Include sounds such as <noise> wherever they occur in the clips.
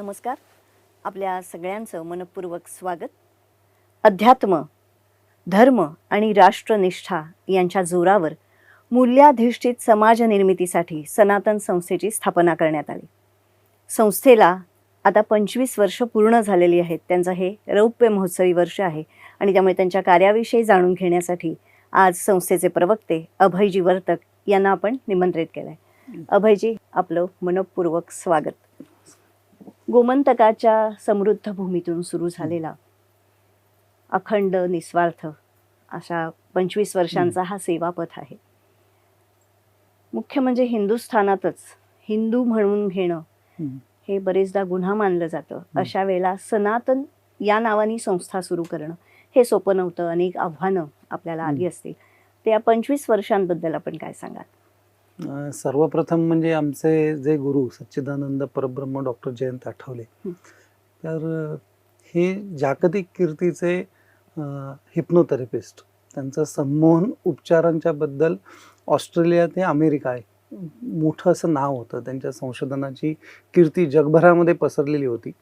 नमस्कार. आपल्या सगळ्यांचं मनपूर्वक स्वागत. अध्यात्म धर्म आणि राष्ट्रनिष्ठा यांच्या जोरावर मूल्याधिष्ठित समाज निर्मितीसाठी सनातन संस्थेची स्थापना करण्यात आली. संस्थेला आता पंचवीस वर्ष पूर्ण झालेली आहेत. त्यांचं हे रौप्य महोत्सवी वर्ष आहे आणि त्यामुळे त्यांच्या कार्याविषयी जाणून घेण्यासाठी आज संस्थेचे प्रवक्ते अभयजी वर्तक यांना आपण निमंत्रित केलं आहे अभयजी आपलं मनपूर्वक स्वागत. गोमंतकाच्या समृद्ध भूमीतून सुरू झालेला अखंड निस्वार्थ अशा पंचवीस वर्षांचा हा सेवापथ आहे. मुख्य म्हणजे हिंदुस्थानातच हिंदू म्हणून घेणं हे बरेचदा गुन्हा मानलं जातं. अशा वेळेला सनातन या नावाने संस्था सुरू करणं हे सोपं नव्हतं. अनेक आव्हानं आपल्याला आली असतील. त्या पंचवीस वर्षांबद्दल आपण काय सांगाल? सर्वप्रथम म्हणजे आमचे जे गुरु सच्चिदानंद परब्रह्म डॉक्टर जयंत आठवले. तर हे जागतिक कीर्तीचे हिप्नोथेरपिस्ट त्यांचं संमोहन उपचारांच्या बद्दल ऑस्ट्रेलिया ते अमेरिका आहे. मोठं असं नाव होतं. त्यांच्या संशोधनाची कीर्ती जगभरामध्ये पसरलेली होती.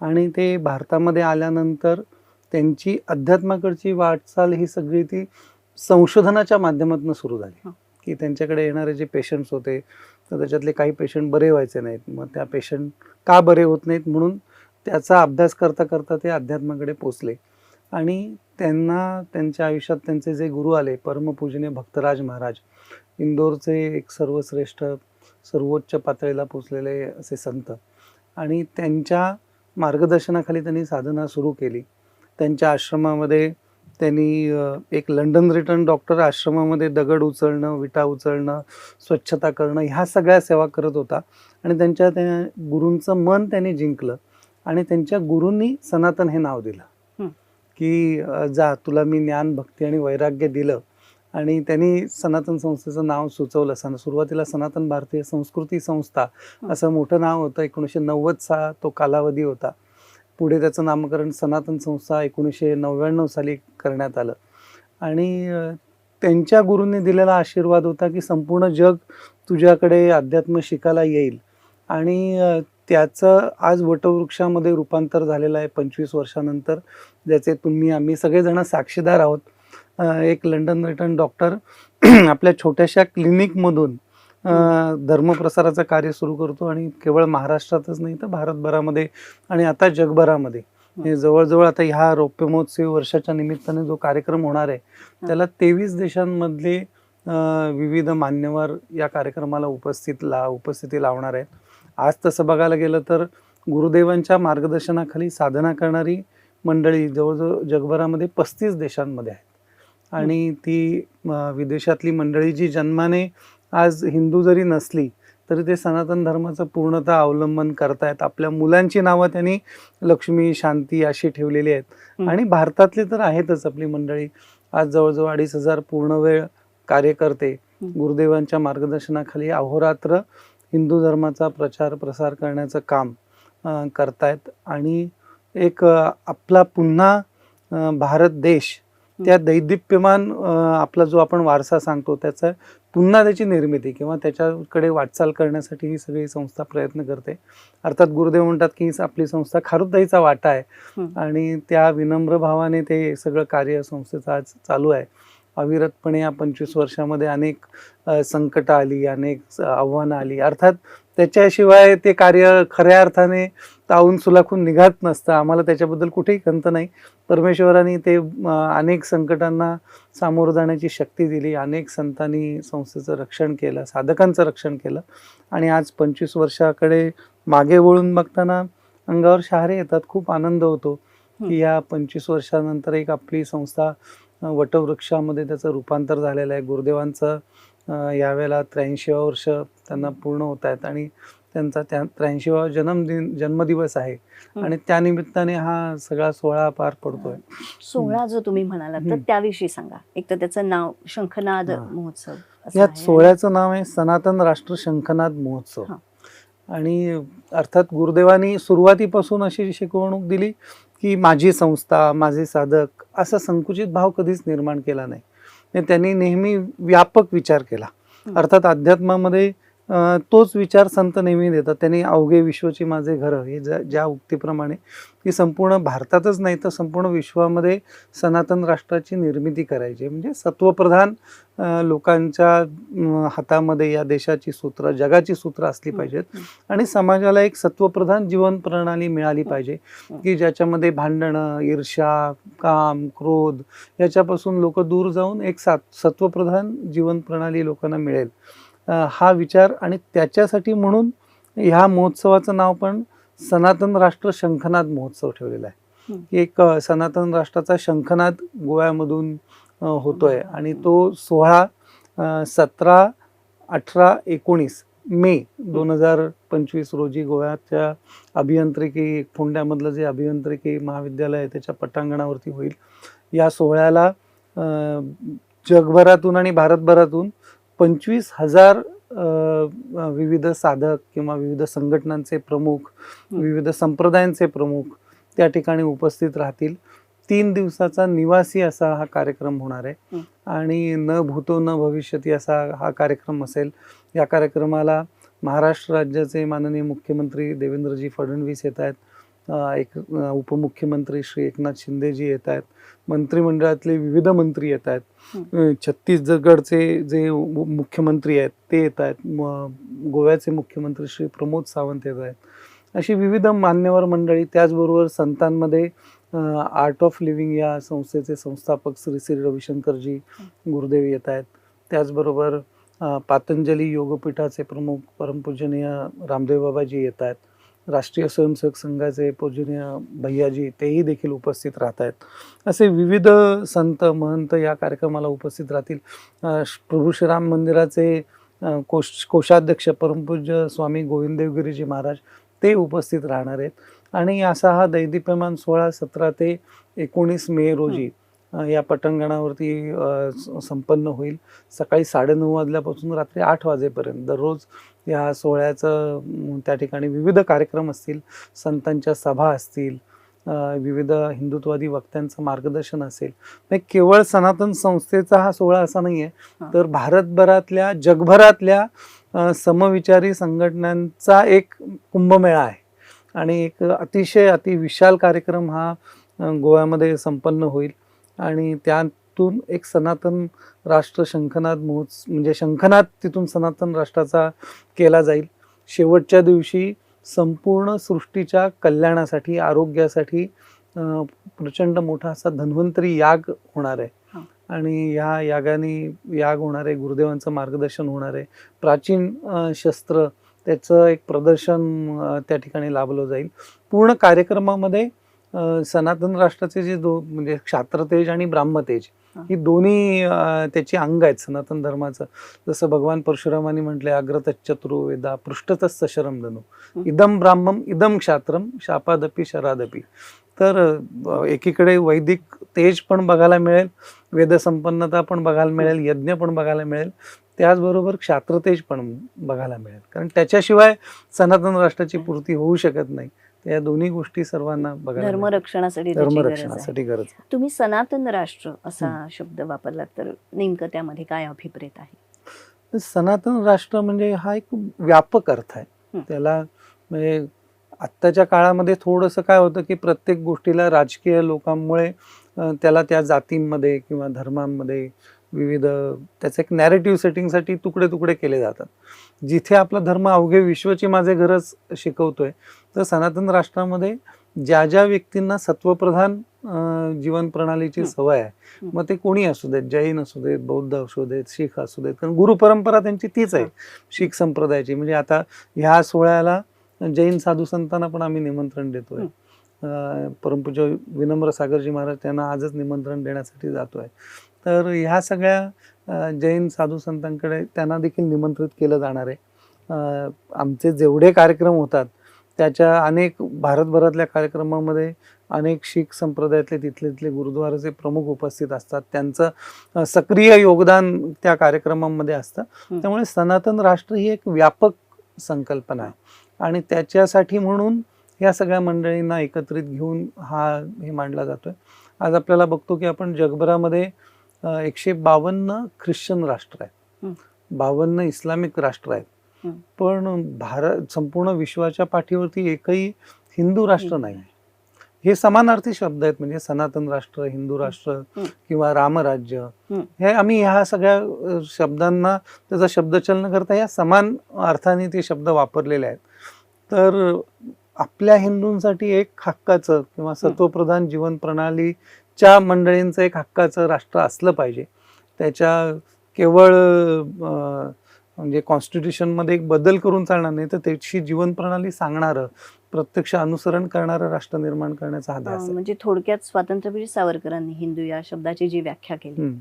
आणि ते भारतामध्ये आल्यानंतर त्यांची अध्यात्माकडची वाटचाल ही सगळी ती संशोधनाच्या माध्यमातून सुरू झाली. की त्यांच्याकडे येणारे जे पेशंट्स होते तर त्याच्यातले काही पेशंट बरे व्हायचे नाहीत. मग त्या पेशंट का बरे होत नाहीत म्हणून त्याचा अभ्यास करता करता ते अध्यात्माकडे पोचले. आणि त्यांना त्यांच्या आयुष्यात त्यांचे जे गुरु आले परमपूजने भक्तराज महाराज इंदोरचे एक सर्वश्रेष्ठ सर्वोच्च पातळीला पोचलेले असे संत. आणि त्यांच्या मार्गदर्शनाखाली त्यांनी साधना सुरू केली. त्यांच्या आश्रमामध्ये त्यांनी एक लंडन रिटर्न डॉक्टर आश्रमामध्ये दगड उचलणं विटा उचलणं स्वच्छता करणं ह्या सगळ्या सेवा करत होता. आणि त्यांच्या त्या गुरूंचं मन त्यांनी जिंकलं. आणि त्यांच्या गुरूंनी सनातन हे नाव दिलं. की जा तुला मी ज्ञान भक्ती आणि वैराग्य दिलं. आणि त्यांनी सनातन संस्थेचं नाव सुचवलं. सन सुरुवातीला सनातन भारतीय संस्कृती संस्था असं मोठं नाव होतं. एकोणीसशे नव्वदचा तो कालावधी होता. पुढे त्याचं नामकरण सनातन संस्था एकोणीसशे नव्याण्णव साली करण्यात आलं. आणि त्यांच्या गुरूंनी दिलेला आशीर्वाद होता की संपूर्ण जग तुझ्याकडे अध्यात्म शिकायला येईल. आणि त्याचं आज वटवृक्षामध्ये रूपांतर झालेलं आहे पंचवीस वर्षानंतर ज्याचे तुम्ही आम्ही सगळेजण साक्षीदार आहोत. एक लंडन रिटर्न डॉक्टर <clears throat> आपल्या छोट्याशा क्लिनिकमधून धर्मप्रसाराचं कार्य सुरू करतो आणि केवळ महाराष्ट्रातच नाही तर भारतभरामध्ये आणि आता जगभरामध्ये. जवळजवळ आता ह्या रौप्य महोत्सवी वर्षाच्या निमित्ताने जो कार्यक्रम होणार आहे त्याला तेवीस देशांमधले विविध मान्यवर या कार्यक्रमाला उपस्थित ला उपस्थिती लावणार आहेत. आज तसं बघायला गेलं तर गुरुदेवांच्या मार्गदर्शनाखाली साधना करणारी मंडळी जवळजवळ जगभरामध्ये पस्तीस देशांमध्ये आहेत. आणि ती विदेशातली मंडळी जी जन्माने आज हिंदू जरी नसली तरी ते सनातन धर्माचं पूर्णतः अवलंबन करतायत आपल्या मुलांची नावं त्यांनी लक्ष्मी शांती अशी ठेवलेली आहेत. आणि भारतातली तर आहेतच आपली मंडळी आज जवळजवळ अडीच हजार पूर्ण वेळ कार्य करते हं. गुरुदेवांच्या मार्गदर्शनाखाली अहोरात्र हिंदू धर्माचा प्रचार प्रसार करण्याचं काम करतायत आणि एक आपला पुन्हा भारत देश त्या दैदिप्यमान आपला जो आपण वारसा सांगतो त्याचा पुन्हा त्याची निर्मिती किंवा त्याच्याकडे वाटचाल करण्यासाठी ही सगळी संस्था प्रयत्न करते. अर्थात गुरुदेव म्हणतात की आपली संस्था खारुताईचा वाटा आहे. आणि त्या विनम्र भावाने ते सगळं कार्य संस्थेचं आज चालू आहे. अविरतपणे या पंचवीस वर्षामध्ये अनेक संकटं आली अनेक आव्हानं आली. अर्थात त्याच्याशिवाय ते कार्य खऱ्या अर्थाने तावून सुलाखून निघत नसतं. आम्हाला त्याच्याबद्दल कुठेही खंत नाही. परमेश्वराने ते अनेक संकटांना सामोरं जाण्याची शक्ती दिली. अनेक संतांनी संस्थेचं रक्षण केलं साधकांचं रक्षण केलं. आणि आज पंचवीस वर्षाकडे मागे वळून बघताना अंगावर शहारे येतात. खूप आनंद होतो की या पंचवीस वर्षानंतर एक आपली संस्था वटवृक्षामध्ये त्याचं रूपांतर झालेलं आहे. गुरुदेवांचं यावेळेला त्र्याऐंशी वर्ष त्यांना पूर्ण होत आहेत आणि त्यांचा त्या त्र्याऐंशीवा जन्मदिन जन्मदिवस आहे. आणि त्यानिमित्ताने हा सगळा सोहळा पार पडतोय सोहळा जो तुम्ही म्हणालात तर. त्याविषयी सांगा एक तर त्याचं नाव शंखनाद. महोत्सव यात. सोहळ्याचं नाव आहे सनातन राष्ट्र शंखनाद महोत्सव. आणि अर्थात गुरुदेवानी सुरुवातीपासून अशी शिकवणूक दिली की माझी संस्था माझे साधक असा संकुचित भाव कधीच निर्माण केला नाही त्यांनी नेहमी व्यापक विचार केला. अर्थात अध्यात्मामध्ये तोच विचार संत नेहमी देतात त्यांनी अवघे विश्वची माझे घर हे ज्या ज्या उक्तीप्रमाणे की संपूर्ण भारतातच नाही तर संपूर्ण विश्वामध्ये सनातन राष्ट्राची निर्मिती करायची. म्हणजे सत्वप्रधान लोकांच्या हातामध्ये या देशाची सूत्र जगाची सूत्र असली पाहिजेत हं. आणि समाजाला एक सत्वप्रधान जीवन प्रणाली मिळाली पाहिजे हं. की ज्याच्यामध्ये भांडणं ईर्ष्या काम क्रोध याच्यापासून लोक दूर जाऊन एक सात सत्वप्रधान जीवन प्रणाली लोकांना मिळेल हा विचार आणि त्याच्यासाठी म्हणून ह्या महोत्सवाचं नाव पण सनातन राष्ट्र शंखनाद महोत्सव ठेवलेला आहे. की एक सनातन राष्ट्राचा शंखनाद गोव्यामधून होतोय आणि तो सोहळा सतरा अठरा एकोणीस मे दोन हजार पंचवीस रोजी गोव्याच्या अभियांत्रिकी फोंड्यामधलं जे अभियांत्रिकी महाविद्यालय आहे त्याच्या पटांगणावरती होईल. या सोहळ्याला जगभरातून आणि भारतभरातून पंचवीस हजार विविध साधक किंवा विविध संघटनांचे प्रमुख. विविध संप्रदायांचे प्रमुख त्या ठिकाणी उपस्थित राहतील तीन दिवसाचा निवासी असा हा कार्यक्रम होणार आहे. आणि न भूतो न भविष्यती असा हा कार्यक्रम असेल या कार्यक्रमाला महाराष्ट्र राज्याचे माननीय मुख्यमंत्री देवेंद्रजी फडणवीस येत आहेत एक उपमुख्यमंत्री श्री एकनाथ शिंदेजी येत आहेत. मंत्रिमंडळातले विविध मंत्री येत आहेत. छत्तीसगडचे जे मुख्यमंत्री आहेत ते येत आहेत. म- गोव्याचे मुख्यमंत्री श्री प्रमोद सावंत येत आहेत. अशी विविध मान्यवर मंडळी त्याचबरोबर संतांमध्ये आर्ट ऑफ लिव्हिंग या संस्थेचे संस्थापक श्री श्री रविशंकरजी गुरुदेव येत आहेत. त्याचबरोबर पातंजली योगपीठाचे प्रमुख परमपूजनीय रामदेव बाबाजी येत आहेत. राष्ट्रीय स्वयंसेवक संघाचे पूजनीय भैयाजी तेही देखील उपस्थित राहत आहेत असे विविध संत महंत या कार्यक्रमाला उपस्थित राहतील. श- प्रभू श्रीराम मंदिराचे कोश कोषाध्यक्ष परमपूज्य स्वामी गोविंददेवगिरीजी महाराज ते उपस्थित राहणार आहेत. आणि असा हा दैदिप्यमान सोहळा सतरा ते एकोणीस मे रोजी या पटांगणावरती संपन्न होईल. सकाळी साडेनऊ वाजल्यापासून रात्री आठ वाजेपर्यंत दररोज या सोहळ्याचं त्या ठिकाणी विविध कार्यक्रम असतील संतांच्या सभा असतील विविध हिंदुत्वादी वक्त्यांचं मार्गदर्शन असेल. म्हणजे केवळ सनातन संस्थेचा हा सोहळा असा नाही आहे. तर भारतभरातल्या जगभरातल्या समविचारी संघटनांचा एक कुंभमेळा आहे. आणि एक अतिशय अतिविशाल कार्यक्रम हा गोव्यामध्ये संपन्न होईल. आणि त्यातून एक सनातन राष्ट्र शंखनाद महोत्स म्हणजे शंखनाद तिथून सनातन राष्ट्राचा केला जाईल. शेवटच्या दिवशी संपूर्ण सृष्टीच्या कल्याणासाठी आरोग्यासाठी प्रचंड मोठा असा धन्वंतरी याग होणार आहे. आणि या यागाने याग होणार आहे गुरुदेवांचं मार्गदर्शन होणार आहे. प्राचीन शस्त्र त्याचं एक प्रदर्शन त्या ठिकाणी लाभलं जाईल. पूर्ण कार्यक्रमामध्ये सनातन राष्ट्राचे जे दो म्हणजे क्षात्रतेज आणि ब्राह्मतेज हा. दोन्ही त्याची अंग आहेत सनातन धर्माचं. जसं भगवान परशुरामांनी म्हटले अग्रतश्चतुरो वेदा पृष्ठतच शरम धनु. इदम ब्राह्मम इदम क्षात्रम शापादपी शरादपी. तर एकीकडे वैदिक तेज पण बघायला मिळेल वेदसंपन्नता पण बघायला मिळेल यज्ञ पण बघायला मिळेल त्याचबरोबर क्षात्रतेज पण बघायला मिळेल. कारण त्याच्याशिवाय सनातन राष्ट्राची पूर्ती होऊ शकत नाही. त्या दोन्ही गोष्टी सर्वांना बघायला. धर्मरक्षणासाठी. धर्मरक्षणासाठी गरज आहे. तुम्ही सनातन राष्ट्र असा शब्द वापरलात तर नेमकं त्यामध्ये काय अभिप्रेत आहे तर सनातन राष्ट्र म्हणजे हा एक व्यापक अर्थ आहे हं. त्याला म्हणजे आत्ताच्या काळामध्ये थोडंसं काय होतं की प्रत्येक गोष्टीला राजकीय लोकांमुळे त्याला त्या जातींमध्ये किंवा धर्मांमध्ये विविध त्याचं एक नॅरेटिव्ह सेटिंगसाठी तुकडे तुकडे केले जातात जिथे आपला धर्म अवघे विश्वची माझे गरज शिकवतोय तर सनातन राष्ट्रामध्ये ज्या ज्या व्यक्तींना सत्वप्रधान जीवन प्रणालीची. सवय आहे. मग ते कोणी असू देत जैन असू देत बौद्ध असू देत शीख असू देत कारण गुरु परंपरा त्यांची तीच आहे. शीख संप्रदायाची म्हणजे आता ह्या सोहळ्याला जैन साधू संतांना पण आम्ही निमंत्रण देतोय परमपूज्य विनम्र सागरजी महाराज त्यांना आजच निमंत्रण देण्यासाठी जातोय. तर ह्या सगळ्या जैन साधू संतांकडे त्यांना देखील निमंत्रित केलं जाणार आहे. आमचे जेवढे कार्यक्रम होतात त्याच्या अनेक भारतभरातल्या कार्यक्रमामध्ये अनेक शीख संप्रदायातले तिथले तिथले गुरुद्वाराचे प्रमुख उपस्थित असतात. त्यांचं सक्रिय योगदान त्या कार्यक्रमामध्ये असतं. त्यामुळे सनातन राष्ट्र ही एक व्यापक संकल्पना आहे. आणि त्याच्यासाठी म्हणून या सगळ्या मंडळींना एकत्रित घेऊन हा हे मांडला जातोय आज आपल्याला बघतो की आपण जगभरामध्ये एकशे बावन्न ख्रिश्चन राष्ट्र आहेत. बावन्न इस्लामिक राष्ट्र आहेत. पण भारत संपूर्ण विश्वाच्या पाठीवरती एकही हिंदू राष्ट्र. नाही हे समानार्थी शब्द आहेत म्हणजे सनातन राष्ट्र हिंदू राष्ट्र. किंवा रामराज्य हं. आम्ही ह्या सगळ्या शब्दांना त्याचा शब्दचलन करता या समान अर्थाने ते शब्द वापरलेले आहेत तर आपल्या हिंदूंसाठी एक हक्काचं किंवा सत्वप्रधान जीवन प्रणालीच्या मंडळींचं एक हक्काचं राष्ट्र असलं पाहिजे. त्याच्या केवळ म्हणजे कॉन्स्टिट्यूशनमध्ये एक बदल करून चालणार नाही तर त्याची जीवन प्रणाली सांगणारं प्रत्यक्ष अनुसरण करणारं राष्ट्र निर्माण करण्याचा हा म्हणजे थोडक्यात स्वातंत्र्यवीर सावरकरांनी हिंदू या शब्दाची जी व्याख्या केली.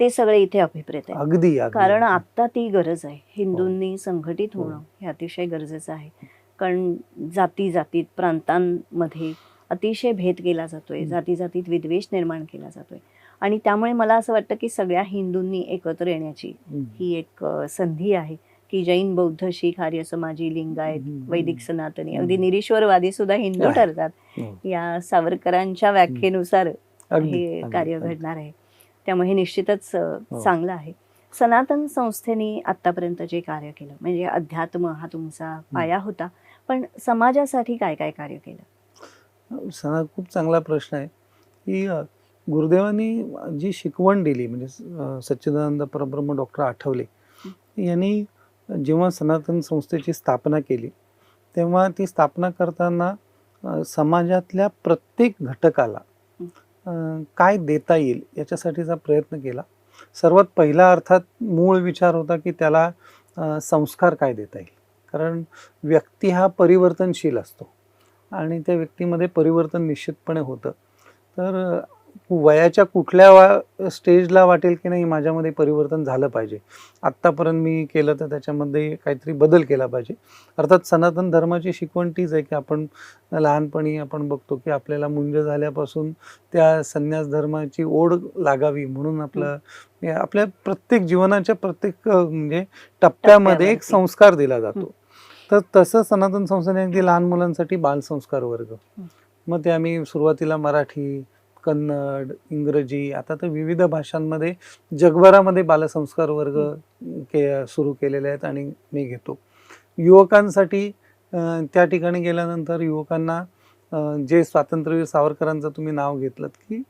ते सगळे इथे अभिप्रेत आहे. अगदी. कारण आता ती गरज आहे. हिंदूंनी संघटित हो. होणं हे अतिशय गरजेचं आहे. कारण जाती जातीत प्रांतांमध्ये अतिशय भेद केला जातोय हं. जाती जातीत विद्वेष निर्माण केला जातोय आणि त्यामुळे मला असं वाटतं की सगळ्या हिंदूंनी एकत्र येण्याची. ही एक संधी आहे की जैन बौद्ध शीख आर्य समाजी लिंगायत. वैदिक सनातनी. अगदी निरीश्वरवादी सुद्धा हिंदू आहे. ठरतात हो. या सावरकरांच्या व्याख्येनुसार हे कार्य. घडणार आहे त्यामुळे हे निश्चितच हो. चांगलं आहे सनातन संस्थेने आतापर्यंत जे कार्य केलं म्हणजे अध्यात्म हा तुमचा पाया होता पण समाजासाठी काय काय कार्य केलं? सना खूप चांगला प्रश्न आहे. की गुरुदेवांनी जी शिकवण दिली म्हणजे सच्चिदानंद परब्रह्म डॉक्टर आठवले यांनी जेव्हा सनातन संस्थेची स्थापना केली तेव्हा ती स्थापना करताना समाजातल्या प्रत्येक घटकाला काय देता येईल याच्यासाठीचा प्रयत्न केला. सर्वात पहिला अर्थात मूळ विचार होता की त्याला संस्कार काय देता येईल. कारण व्यक्ती हा परिवर्तनशील असतो. आणि त्या व्यक्तीमध्ये परिवर्तन निश्चितपणे होतं. तर वयाच्या कुठल्या वा स्टेजला वाटेल की नाही माझ्यामध्ये परिवर्तन झालं पाहिजे. आत्तापर्यंत मी केलं तर त्याच्यामध्ये काहीतरी बदल केला पाहिजे. अर्थात सनातन धर्माची शिकवण तीच आहे की आपण लहानपणी आपण बघतो की आपल्याला मुंज झाल्यापासून त्या संन्यास धर्माची ओढ लागावी म्हणून आपलं आपल्या प्रत्येक जीवनाच्या प्रत्येक म्हणजे टप्प्यामध्ये एक. संस्कार दिला जातो. तर तसं सनातन संस्थेने अगदी लहान मुलांसाठी बालसंस्कार वर्ग. मग ते आम्ही सुरुवातीला मराठी कन्नड इंग्रजी आता तर विविध भाषांमध्ये जगभरामध्ये बालसंस्कार वर्ग के सुरू केलेले आहेत आणि मी घेतो. युवकांसाठी त्या ठिकाणी गेल्यानंतर युवकांना जे स्वातंत्र्यवीर सावरकरांचं तुम्ही नाव घेतलं की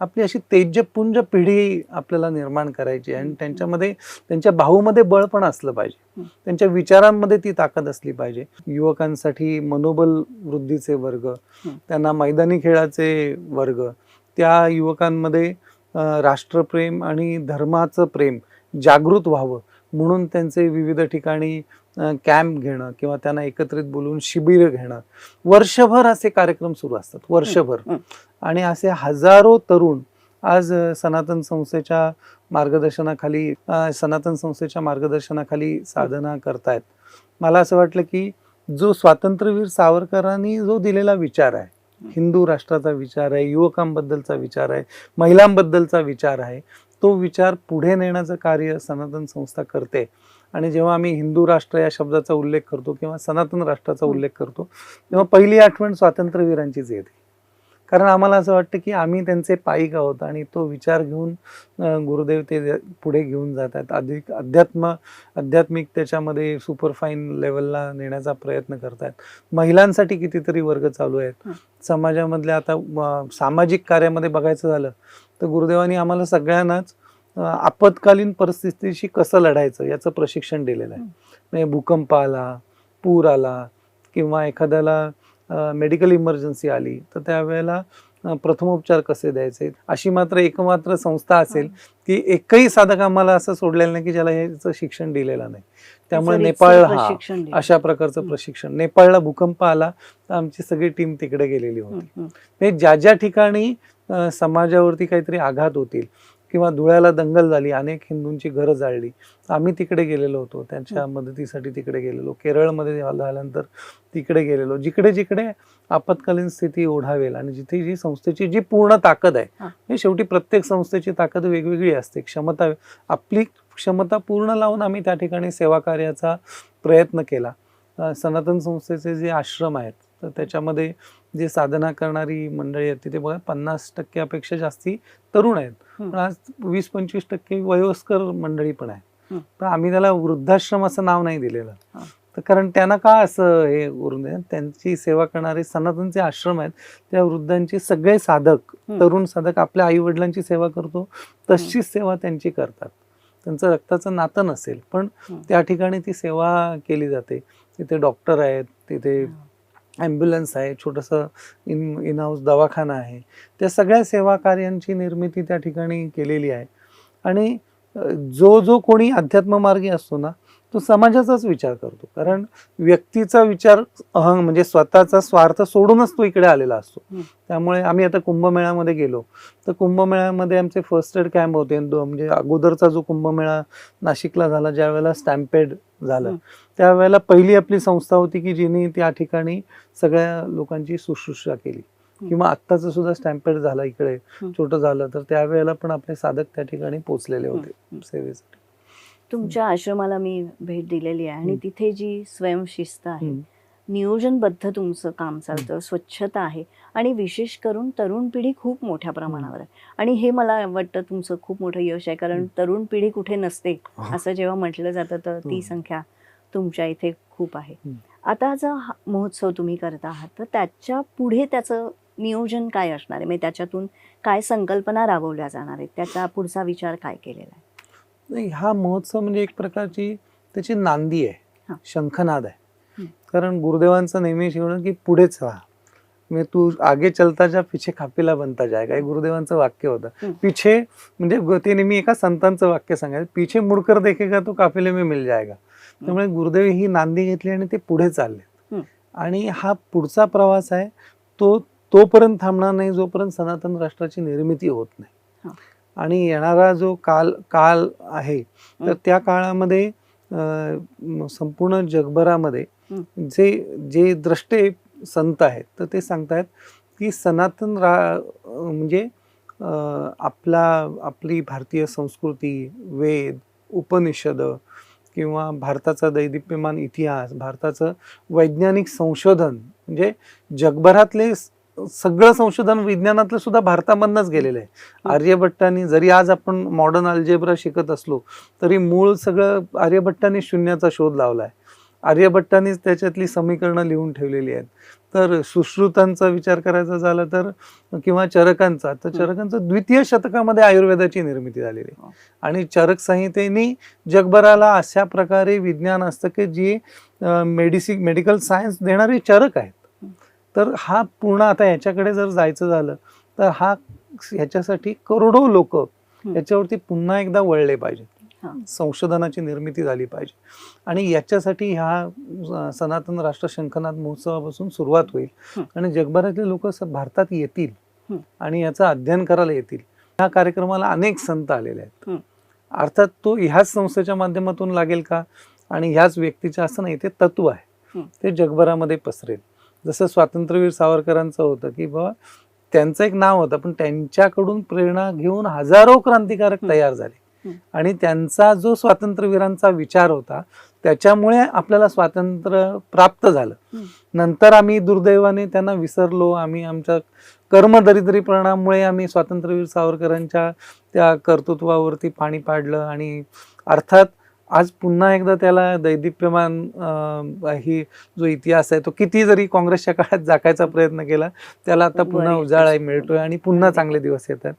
आपली अशी तेजपुंज पिढी आपल्याला निर्माण करायची आणि त्यांच्यामध्ये त्यांच्या बाहूमध्ये बळ पण असलं पाहिजे. त्यांच्या विचारांमध्ये ती ताकद असली पाहिजे युवकांसाठी मनोबल वृद्धीचे वर्ग. त्यांना मैदानी खेळाचे वर्ग त्या युवकांमध्ये राष्ट्रप्रेम आणि धर्माचं प्रेम जागृत व्हावं म्हणून त्यांचे विविध ठिकाणी कॅम्प घेणं किंवा त्यांना एकत्रित बोलून शिबिर घेणं. वर्षभर असे कार्यक्रम सुरू असतात वर्षभर. आणि असे हजारो तरुण आज सनातन संस्थेच्या मार्गदर्शनाखाली सनातन संस्थेच्या मार्गदर्शनाखाली साधना करतायत. मला असं वाटलं की जो स्वातंत्र्यवीर सावरकरांनी जो दिलेला विचार आहे हिंदू राष्ट्राचा विचार आहे युवकांबद्दलचा विचार आहे महिलांबद्दलचा विचार आहे तो विचार पुढे नेण्याचं कार्य सनातन संस्था करते. आणि जेव्हा आम्ही हिंदू राष्ट्र या शब्दाचा उल्लेख करतो किंवा सनातन राष्ट्राचा उल्लेख करतो तेव्हा पहिली आठवण स्वातंत्र्यवीरांचीच येते कारण आम्हाला असं वाटतं की आम्ही त्यांचे पायिक आहोत आणि तो विचार घेऊन गुरुदेव ते पुढे घेऊन जात आहेत अधिक अध्यात्म आध्यात्मिक त्याच्यामध्ये सुपरफाईन लेवलला नेण्याचा प्रयत्न करतायत महिलांसाठी कितीतरी वर्ग चालू आहेत. समाजामधल्या आता सामाजिक कार्यामध्ये बघायचं झालं तर गुरुदेवांनी आम्हाला सगळ्यांनाच आपत्कालीन परिस्थितीशी कसं लढायचं याचं प्रशिक्षण दिलेलं आहे हं. म्हणजे भूकंप आला पूर आला किंवा एखाद्याला मेडिकल इमर्जन्सी आली तर त्यावेळेला प्रथमोपचार कसे द्यायचे अशी मात्र एकमात्र संस्था असेल की एकही साधक आम्हाला असं सोडलेलं नाही की ज्याला याचं शिक्षण दिलेलं नाही त्यामुळे त्याचं नेपाळ रीतसर हा. अशा प्रकारचं हं. प्रशिक्षण नेपाळला भूकंप आला तर आमची सगळी टीम तिकडे गेलेली होती हं, हं. हे ज्या ज्या ठिकाणी समाजावरती काहीतरी आघात होतील किंवा धुळ्याला दंगल झाली अनेक हिंदूंची घरं जाळली. आम्ही तिकडे गेलेलो होतो. त्यांच्या मदतीसाठी तिकडे गेलेलो. केरळमध्ये झाल्यानंतर तिकडे गेलेलो. जिकडे जिकडे आपत्कालीन स्थिती ओढावेल आणि जिथे जी संस्थेची जी पूर्ण ताकद आहे हा. शेवटी प्रत्येक संस्थेची ताकद वेगवेगळी असते. क्षमता आपली क्षमता पूर्ण लावून आम्ही त्या ठिकाणी सेवा कार्याचा प्रयत्न केला. सनातन संस्थेचे जे आश्रम आहेत तर त्याच्यामध्ये जे साधना करणारी मंडळी आहेत तिथे बघा पन्नास टक्क्यापेक्षा जास्ती तरुण आहेत. पण आज वीस पंचवीस टक्के वयोस्कर मंडळी पण आहे हं. पण आम्ही त्याला वृद्धाश्रम असं नाव नाही दिलेलं. तर कारण त्यांना का असं हे करून दे त्यांची सेवा करणारे सनातनचे आश्रम आहेत त्या वृद्धांची सगळे साधक. तरुण साधक आपल्या आई वडिलांची सेवा करतो तशीच सेवा त्यांची करतात त्यांचं रक्ताचं नातं नसेल पण. त्या ठिकाणी ती सेवा केली जाते तिथे डॉक्टर आहेत तिथे ॲम्ब्युलन्स आहे छोटंसं इन इन हाऊस दवाखाना आहे. त्या सगळ्या सेवा कार्यांची निर्मिती त्या ठिकाणी केलेली आहे. आणि जो जो कोणी अध्यात्ममार्गी असतो ना तो समाजाचाच विचार करतो. कारण व्यक्तीचा विचार अहं म्हणजे स्वतःचा स्वार्थ सोडूनच तो इकडे आलेला असतो. त्यामुळे आम्ही आता कुंभमेळ्यामध्ये गेलो. तर कुंभमेळ्यामध्ये आमचे फर्स्ट एड कॅम्प होते. म्हणजे अगोदरचा जो कुंभमेळा नाशिकला झाला ज्या वेळेला स्टॅम्पेड झालं. त्यावेळेला पहिली आपली संस्था होती की जिने त्या ठिकाणी सगळ्या लोकांची शुश्रूषा केली. किंवा आत्ताचं सुद्धा स्टॅम्पेड झालं इकडे. छोटं झालं तर त्यावेळेला पण आपले साधक त्या ठिकाणी पोचलेले होते. सेवेसाठी तुमच्या आश्रमाला मी भेट दिलेली आहे आणि. तिथे जी स्वयंशिस्त आहे. नियोजनबद्ध तुमचं काम चालतं स्वच्छता आहे आणि विशेष करून तरुण पिढी खूप मोठ्या प्रमाणावर आहे आणि हे मला वाटतं तुमचं खूप मोठं यश आहे कारण. तरुण पिढी कुठे नसते. असं जेव्हा म्हटलं जातं तर ती. संख्या तुमच्या इथे खूप आहे. आता जो महोत्सव तुम्ही करत आहात तर त्याच्या पुढे त्याचं नियोजन काय असणार आहे म्हणजे त्याच्यातून काय संकल्पना राबवल्या जाणार आहेत त्याचा पुढचा विचार काय केलेला आहे नाही हा महोत्सव म्हणजे एक प्रकारची त्याची नांदी. आहे शंखनाद आहे. कारण गुरुदेवांचं नेहमी शिकवणं की पुढेच राहा म्हणजे तू आगे चलता जा पिछे खापीला बनता जायगा हे गुरुदेवांचं वाक्य होतं. पिछे म्हणजे ते नेहमी एका संतांचं वाक्य सांगायचं पिछे मुडकर देखेगा तो काफिले में मिल जाएगा त्यामुळे गुरुदेव ही नांदी घेतली आणि ते पुढे चालले. आणि हा पुढचा प्रवास आहे तो तोपर्यंत थांबणार नाही जोपर्यंत सनातन राष्ट्राची निर्मिती होत. नाही आणि येणारा जो काल काल आहे तर. त्या काळामध्ये संपूर्ण जगभरामध्ये. जे जे द्रष्टे संत आहेत तर ते सांगतायत की सनातन रा म्हणजे आपला आपली भारतीय संस्कृती वेद उपनिषद किंवा भारताचा दैदिप्यमान इतिहास भारताचं वैज्ञानिक संशोधन म्हणजे जगभरातले सगळं संशोधन विज्ञानातलं सुद्धा भारतामधनच गेलेलं आहे आर्यभट्टांनी जरी आज आपण मॉडर्न अल्जेब्रा शिकत असलो तरी मूळ सगळं आर्यभट्टांनी शून्याचा शोध लावला आहे आर्यभट्टांनीच त्याच्यातली समीकरणं लिहून ठेवलेली आहेत तर सुश्रुतांचा विचार करायचा झाला तर किंवा चरकांचा तर. चरकांचं द्वितीय शतकामध्ये आयुर्वेदाची निर्मिती झालेली आहे हो. आणि चरक संहितेनी जगभराला अशा प्रकारे विज्ञान असतं की जी मेडिसिन मेडिकल सायन्स देणारी चरक आहेत. तर हा पूर्ण आता ह्याच्याकडे जर जायचं झालं तर हा ह्याच्यासाठी करोडो लोक याच्यावरती पुन्हा एकदा वळले पाहिजे हा. संशोधनाची निर्मिती झाली पाहिजे. आणि याच्यासाठी ह्या सनातन राष्ट्र शंखनाथ महोत्सवापासून सुरुवात होईल. आणि जगभरातले लोक भारतात येतील. आणि याचं अध्ययन करायला येतील. ह्या कार्यक्रमाला अनेक संत आलेले आहेत. अर्थात तो ह्याच संस्थेच्या माध्यमातून लागेल का? आणि ह्याच व्यक्तीच्या असं नाही ते तत्व आहे. ते जगभरामध्ये पसरेल. जसं स्वातंत्र्यवीर सावरकरांचं होतं की बाबा त्यांचं एक नाव होतं पण त्यांच्याकडून प्रेरणा घेऊन हजारो क्रांतिकारक. तयार झाले. आणि त्यांचा जो स्वातंत्र्यवीरांचा विचार होता त्याच्यामुळे आपल्याला स्वातंत्र्य प्राप्त झालं. नंतर आम्ही दुर्दैवाने त्यांना विसरलो आम्ही आमच्या कर्मदरिद्रीपणामुळे आम्ही स्वातंत्र्यवीर सावरकरांच्या त्या कर्तृत्वावरती पाणी पाडलं आणि अर्थात आज पुन्हा एकदा त्याला दैदिप्यमान ही जो इतिहास आहे तो किती जरी काँग्रेसच्या काळात जागायचा प्रयत्न केला त्याला आता पुन्हा उजाळा. मिळतोय आणि पुन्हा चांगले दिवस येतात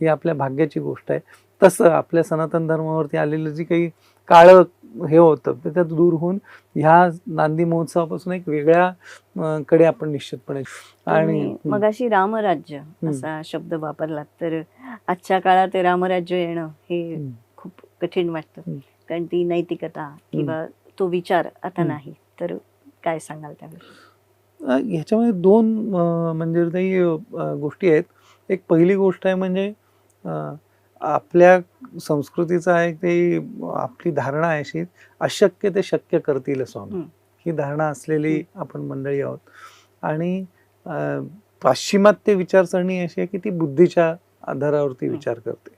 ही आपल्या भाग्याची गोष्ट आहे तसं आपल्या सनातन धर्मावरती आलेलं जी काही काळं हे होतं ते त्यात दूर होऊन ह्या नांदी महोत्सवापासून एक वेगळ्या कडे आपण निश्चितपणे आणि तुम्ही मगाशी रामराज्य असा शब्द वापरलात तर आजच्या काळात ते रामराज्य येणं हे. खूप कठीण वाटतं. कारण ती नैतिकता किंवा तो विचार आता. नाही. तर काय सांगाल त्याविषयी अ, ह्याच्यामध्ये दोन म्हणजे काही गोष्टी आहेत. एक पहिली गोष्ट आहे म्हणजे आपल्या संस्कृतीचा एक ते आपली धारणा आहे अशी अशक्य ते शक्य करतील स्वामी हं. धारणा असलेली आपण मंडळी आहोत. आणि पाश्चिमात्य विचारसरणी अशी आहे की ती बुद्धीच्या आधारावरती. विचार करते.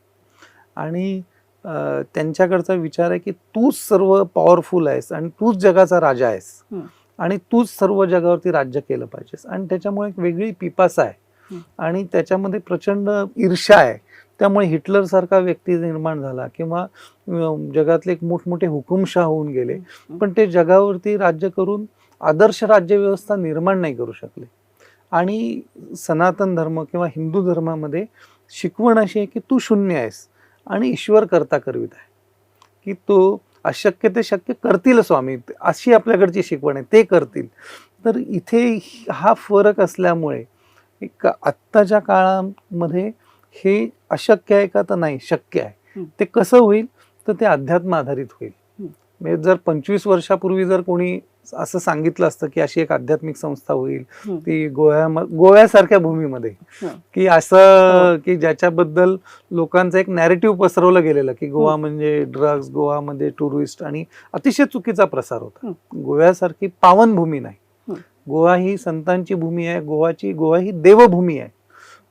आणि त्यांच्याकडचा विचार आहे की तूच सर्व पॉवरफुल आहेस आणि तूच जगाचा राजा आहेस. आणि तूच सर्व जगावरती राज्य केलं पाहिजेस. आणि त्याच्यामुळे एक वेगळी पिपासा आहे. आणि त्याच्यामध्ये प्रचंड ईर्ष्या आहे. त्यामुळे हिटलरसारखा व्यक्ती निर्माण झाला किंवा जगातले एक मोठमोठे हुकुमशाह होऊन गेले. पण ते जगावरती राज्य करून आदर्श राज्यव्यवस्था निर्माण नाही करू शकले. आणि सनातन धर्म किंवा हिंदू धर्मामध्ये शिकवण अशी आहे की तू शून्य आहेस. आणि ईश्वर करता करवित आहे. की तो अशक्य ते शक्य करतील स्वामी. अशी आपल्याकडची शिकवण आहे. ते करतील. तर इथे हा फरक असल्यामुळे एक आत्ताच्या काळामध्ये हे अशक्य आहे का तर नाही शक्य आहे. ते कसं होईल? तर ते अध्यात्म आधारित होईल. म्हणजे जर पंचवीस वर्षापूर्वी जर कोणी असं सांगितलं असतं की अशी एक आध्यात्मिक संस्था होईल. ती गोव्या गोव्यासारख्या भूमीमध्ये. की असं की ज्याच्याबद्दल लोकांचं एक नॅरेटिव्ह पसरवलं गेलेलं की गोवा म्हणजे ड्रग्ज गोवामध्ये टुरिस्ट आणि अतिशय चुकीचा प्रसार होता. गोव्यासारखी पावनभूमी नाही. हं. गोवा ही संतांची भूमी आहे गोवाची गोवा ही देवभूमी आहे.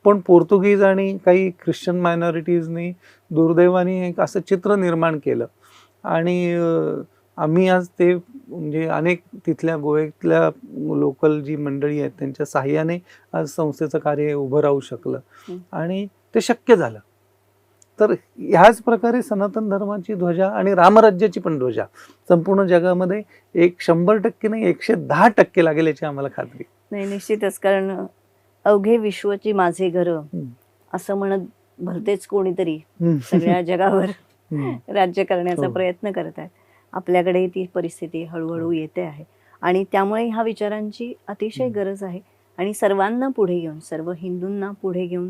पण पोर्तुगीज आणि काही ख्रिश्चन मायनॉरिटीजनी दुर्दैवाने एक असं चित्र निर्माण केलं. आणि आम्ही आज ते म्हणजे अनेक तिथल्या गोव्यातल्या लोकल जी मंडळी आहेत त्यांच्या साह्याने आज संस्थेचं कार्य उभं राहू शकलं. आणि ते शक्य झालं तर ह्याच प्रकारे सनातन धर्माची ध्वजा आणि रामराज्याची पण ध्वजा संपूर्ण जगामध्ये एक शंभर टक्के नाही एकशे दहा टक्के लागेल याची आम्हाला खात्री नाही निश्चितच कारण अवघे विश्वची माझे घर. असं म्हणत भलतेच कोणीतरी. सगळ्या जगावर. राज्य करण्याचा हो. प्रयत्न करत आहेत आपल्याकडे ती परिस्थिती हळूहळू येते आहे. आणि त्यामुळे ह्या विचारांची अतिशय. गरज आहे. आणि सर्वांना पुढे घेऊन सर्व हिंदूंना पुढे घेऊन.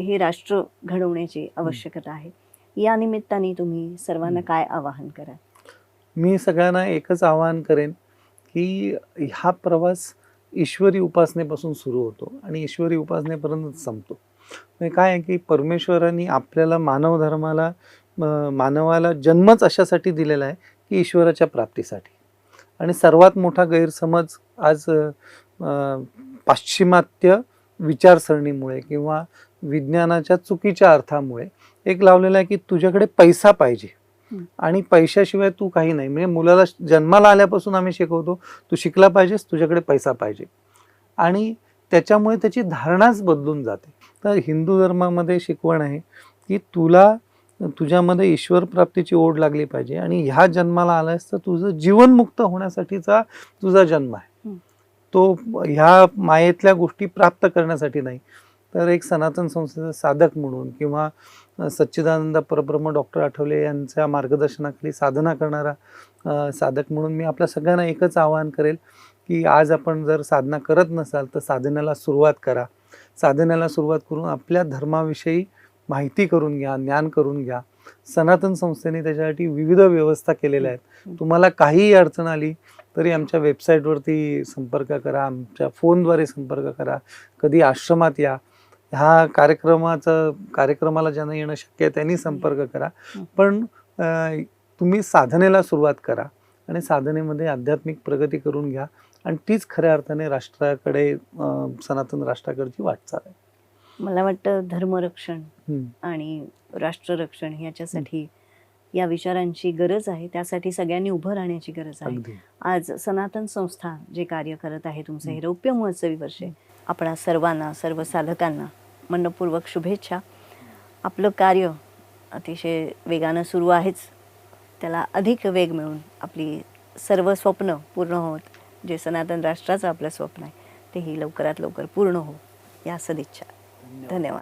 हे राष्ट्र घडवण्याची आवश्यकता आहे. या निमित्ताने तुम्ही सर्वांना. काय आवाहन कराल? मी सगळ्यांना एकच आवाहन करेन की हा प्रवास ईश्वरी उपासनेपासून सुरू होतो आणि ईश्वरी उपासनेपर्यंत संपतो. म्हणजे काय आहे की परमेश्वरांनी आपल्याला मानव धर्माला मानवाला जन्मच अशासाठी दिलेला आहे की ईश्वराच्या प्राप्तीसाठी. आणि सर्वात मोठा गैरसमज आज पाश्चिमात्य विचारसरणीमुळे किंवा विज्ञानाच्या चुकीच्या अर्थामुळे एक लावलेला आहे की तुझ्याकडे पैसा पाहिजे. आणि पैशाशिवाय तू काही नाही. म्हणजे मुलाला जन्माला आल्यापासून आम्ही शिकवतो तू शिकला पाहिजेस तुझ्याकडे पैसा पाहिजे. आणि त्याच्यामुळे त्याची धारणाच बदलून जाते. तर हिंदू धर्मामध्ये शिकवण आहे की तुला तुझ्यामध्ये ईश्वर प्राप्तीची ओढ लागली पाहिजे आणि ह्या जन्माला आलायस तर तुझं जीवनमुक्त होण्यासाठीचा तुझा जन्म आहे. तो ह्या मायेतल्या गोष्टी प्राप्त करण्यासाठी नाही. तर एक सनातन संस्थेचा साधक म्हणून किंवा सच्चिदानंद परब्रह्म डॉक्टर आठवले यांच्या मार्गदर्शनाखाली साधना करणारा साधक म्हणून मी आपल्या सगळ्यांना एकच आवाहन करेल की आज आपण जर साधना करत नसाल तर साधनेला सुरुवात करा. साधनेला सुरुवात करून आपल्या धर्माविषयी माहिती करून घ्या ज्ञान करून घ्या. सनातन संस्थेने त्याच्यासाठी विविध व्यवस्था केलेल्या आहेत. तुम्हाला काहीही अडचण आली तरी आमच्या वेबसाईटवरती संपर्क करा आमच्या फोनद्वारे संपर्क करा. कधी आश्रमात या. ह्या कार्यक्रमाचं कार्यक्रमाला ज्यांना येणं शक्य आहे त्यांनी संपर्क करा. पण तुम्ही साधनेला सुरुवात करा आणि साधनेमध्ये आध्यात्मिक प्रगती करून घ्या. आणि तीच खऱ्या अर्थाने राष्ट्राकडे सनातन राष्ट्राकडची वाटचाल आहे. मला वाटतं धर्मरक्षण. आणि राष्ट्ररक्षण ह्याच्यासाठी या विचारांची गरज आहे. त्यासाठी सगळ्यांनी उभं राहण्याची गरज आहे. आज सनातन संस्था जे कार्य करत आहे तुमचं हे. रौप्य महोत्सवी वर्ष. आपणा सर्वांना सर्व साधकांना मनपूर्वक शुभेच्छा. आपलं कार्य अतिशय वेगानं सुरू आहेच. त्याला अधिक वेग मिळून आपली सर्व स्वप्न पूर्ण होत. जे सनातन राष्ट्राचं आपलं स्वप्न आहे तेही लवकरात लवकर पूर्ण हो. या सदिच्छा. धन्यवाद.